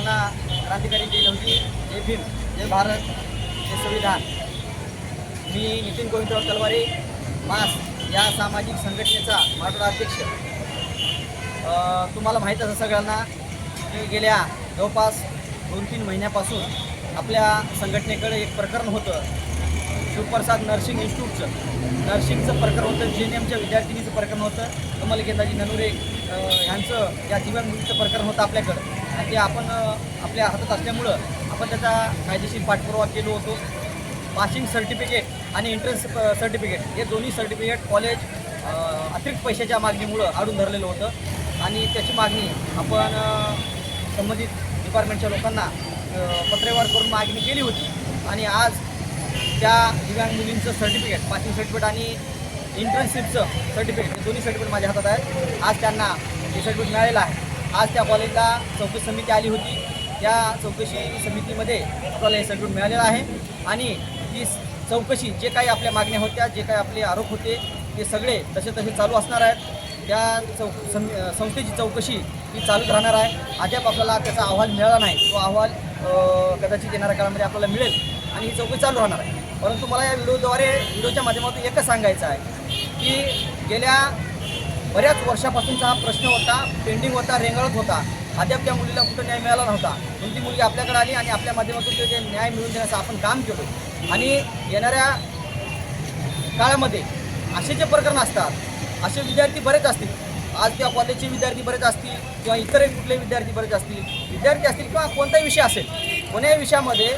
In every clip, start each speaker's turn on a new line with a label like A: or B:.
A: सर्वांना क्रांतिकारी दिन होती. जय भीम जय भारत जय संविधान. मी नितीन गोविंदराव तलवारे मास या सामाजिक संघटनेचा मराठवाडा अध्यक्ष. तुम्हाला माहीत असं सगळ्यांना की गेल्या जवळपास दोन तीन महिन्यापासून आपल्या संघटनेकडे एक प्रकरण होतं. शिवप्रसाद नर्सिंग इन्स्टिट्यूटचं. नर्सिंगचं प्रकरण होतं जे एन एमच्या विद्यार्थिनीचं प्रकरण होतं. कमलगीताजी ननुरे ह्यांचं या दिव्यांग मुलीचं प्रकरण होतं आपल्याकडं. आणि ते आपण आपल्या हातात असल्यामुळं आपण त्याचा कायदेशीर पाठपुरावा केलो होतो. पासिंग सर्टिफिकेट आणि एंट्रन्स सर्टिफिकेट हे दोन्ही सर्टिफिकेट कॉलेज अतिरिक्त पैशाच्या मागणीमुळं आडून धरलेलं होतं. आणि त्याची मागणी आपण संबंधित डिपार्टमेंटच्या लोकांना पत्रेवार पत्रव्यवहार करून मागणी केली होती. आणि आज त्या दिव्यांग मुलींचं सर्टिफिकेट पासिंग सर्टिफिकेट आणि इंटर्नशिपचं सर्टिफिकेट हे दोन्ही सर्टिफिकेट माझ्या हातात आहेत. आज त्यांना हे सर्टिफिकेट मिळालेलं आहे. आज त्या कॉलेजला चौकशी समिती आली होती. त्या चौकशी समितीमध्ये आपल्याला हे सर्टिफिकेट मिळालेलं आहे. आणि ती चौकशी जे काही आपल्या मागण्या होत्या जे काही आपले आरोप होते ते सगळे तसे तसे चालू असणार आहेत. त्या चौ संस्थेची चौकशी ही चालूच राहणार आहे. अद्याप आपल्याला त्याचा अहवाल मिळाला नाही. तो अहवाल कदाचित येणाऱ्या काळामध्ये आपल्याला मिळेल. आणि ही चौकशी चालू राहणार आहे. परंतु मला या व्हिडिओद्वारे व्हिडिओच्या माध्यमातून एकच सांगायचं आहे की गेल्या बऱ्याच वर्षापासूनचा हा प्रश्न होता पेंडिंग होता रेंगाळत होता. अद्याप त्या मुलीला कुठं न्याय मिळाला नव्हता. म्हणून ती मुलगी आपल्याकडे आली आणि आपल्या माध्यमातून ते जे न्याय मिळवून देण्याचं आपण काम केलो आणि येणाऱ्या काळामध्ये असे जे प्रकरण असतात असे विद्यार्थी बरेच असतील. आज त्या कॉलेजचे विद्यार्थी बरेच असतील किंवा इतरही कुठले विद्यार्थी बरेच असतील. विद्यार्थी असतील किंवा कोणताही विषय असेल कोण्याही विषयामध्ये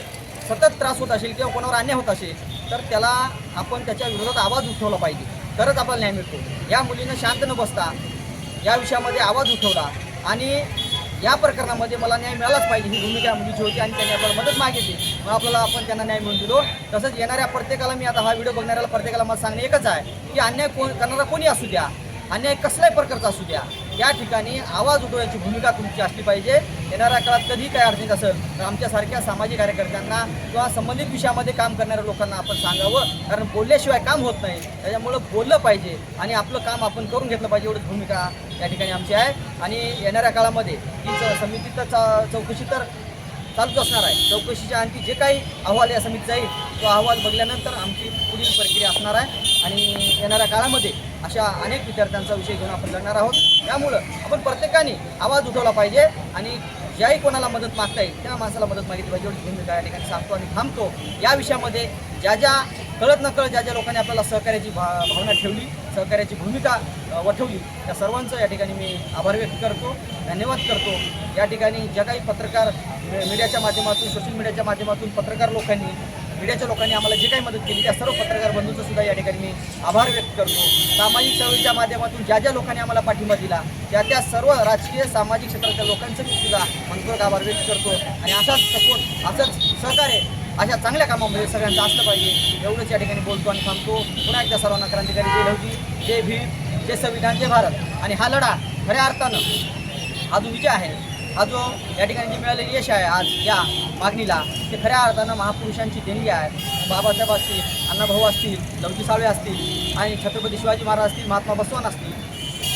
A: सतत त्रास होत असेल किंवा कोणावर अन्याय होत असेल तर त्याला आपण त्याच्या विरोधात आवाज उठवला पाहिजे. तरच आपल्याला न्याय मिळतो. या मुलीनं शांत न बसता या विषयामध्ये आवाज उठवला आणि या प्रकरणामध्ये मला न्याय मिळालाच पाहिजे. ही भूमिका मुलीची होती आणि त्यांनी आपल्याला मदत मागितली. मग आपल्याला आपण त्यांना न्याय मिळून दिलो. तसंच येणाऱ्या प्रत्येकाला मी आता हा व्हिडिओ बघणाऱ्याला प्रत्येकाला मला सांगणं एकच आहे की अन्याय कोण करणारा कोणी असू द्या. अन्याय कसल्याही प्रकारचा असू द्या. या ठिकाणी आवाज उठवण्याची भूमिका तुमची असली पाहिजे. येणाऱ्या काळात कधी काय अडचणीत असेल तर आमच्यासारख्या सामाजिक कार्यकर्त्यांना किंवा संबंधित विषयामध्ये काम करणाऱ्या लोकांना आपण सांगावं. कारण बोलल्याशिवाय काम होत नाही. त्याच्यामुळं बोललं पाहिजे आणि आपलं काम आपण करून घेतलं पाहिजे एवढीच भूमिका या ठिकाणी आमची आहे. आणि येणाऱ्या काळामध्ये ही च- समिती तर चा- चौकशी तर चालूच असणार आहे. चौकशीच्या आणखी जे काही अहवाल या समितीत जाईल तो अहवाल बघल्यानंतर आमची पुढील प्रक्रिया असणार आहे. आणि येणाऱ्या काळामध्ये अशा अनेक विद्यार्थ्यांचा विषय घेऊन आपण लढणार आहोत. त्यामुळं आपण प्रत्येकाने आवाज उठवला पाहिजे आणि ज्याही कोणाला मदत मागता येईल त्या माणसाला मदत मागितली पाहिजे. एवढी भूमिका या ठिकाणी सांगतो आणि थांबतो. या विषयामध्ये ज्या ज्या कळत नकळत ज्या ज्या लोकांनी आपल्याला सहकार्याची भा भावना ठेवली सहकार्याची भूमिका वठवली त्या सर्वांचं या ठिकाणी मी आभार व्यक्त करतो धन्यवाद करतो. या ठिकाणी ज्या काही पत्रकार मीडियाच्या माध्यमातून सोशल मीडियाच्या माध्यमातून पत्रकार लोकांनी मीडियाच्या लोकांनी आम्हाला जे काही मदत केली त्या सर्व पत्रकार बंधूंचं सुद्धा या ठिकाणी मी आभार व्यक्त करतो. सामाजिक चळवळीच्या माध्यमातून ज्या ज्या लोकांनी आम्हाला पाठिंबा दिला त्या त्या सर्व राजकीय सामाजिक क्षेत्रातल्या लोकांचं मी सुद्धा मनपूर्वक आभार व्यक्त करतो. आणि असाच सपोर्ट असंच सहकार्य अशा चांगल्या कामामध्ये सगळ्यांचं असलं पाहिजे एवढंच या ठिकाणी बोलतो आणि थांबतो. पुन्हा एकदा सर्वांना क्रांतिकारी जय होती जय भीम जय संविधान जय भारत. आणि हा लढा खऱ्या अर्थानं हा जो विजय आहे. हा जो या ठिकाणी जे मिळालेलं यश आहे आज या मागणीला. ते खऱ्या अर्थानं महापुरुषांची देणगी आहे. बाबासाहेब असतील अण्णाभाऊ असतील लवजी साळवे असतील आणि छत्रपती शिवाजी महाराज असतील महात्मा बसवान असतील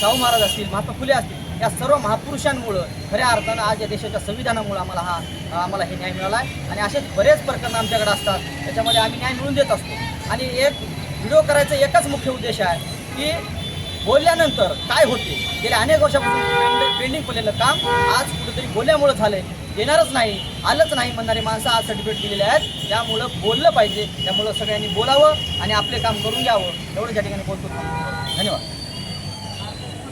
A: शाहू महाराज असतील महात्मा फुले असतील या सर्व महापुरुषांमुळं खऱ्या अर्थानं आज या देशाच्या संविधानामुळं आम्हाला हा आम्हाला हे न्याय मिळाला आहे. आणि असेच बरेच प्रकरणं आमच्याकडे असतात. त्याच्यामध्ये आम्ही न्याय मिळून देत असतो. आणि एक व्हिडिओ करायचा एकच मुख्य उद्देश आहे की बोलल्यानंतर काय होते? गेल्या अनेक वर्षापासून पेंडिंग पडलेलं काम आज कुठेतरी बोलल्यामुळं झालंय. येणारच नाही आलंच नाही म्हणणारे माणसं आज सर्टिफिकेट दिलेले आहेत. त्यामुळं बोललं पाहिजे त्यामुळं सगळ्यांनी बोलावं आणि आपले काम करून घ्यावं. एवढं या ठिकाणी बोलतो. धन्यवाद.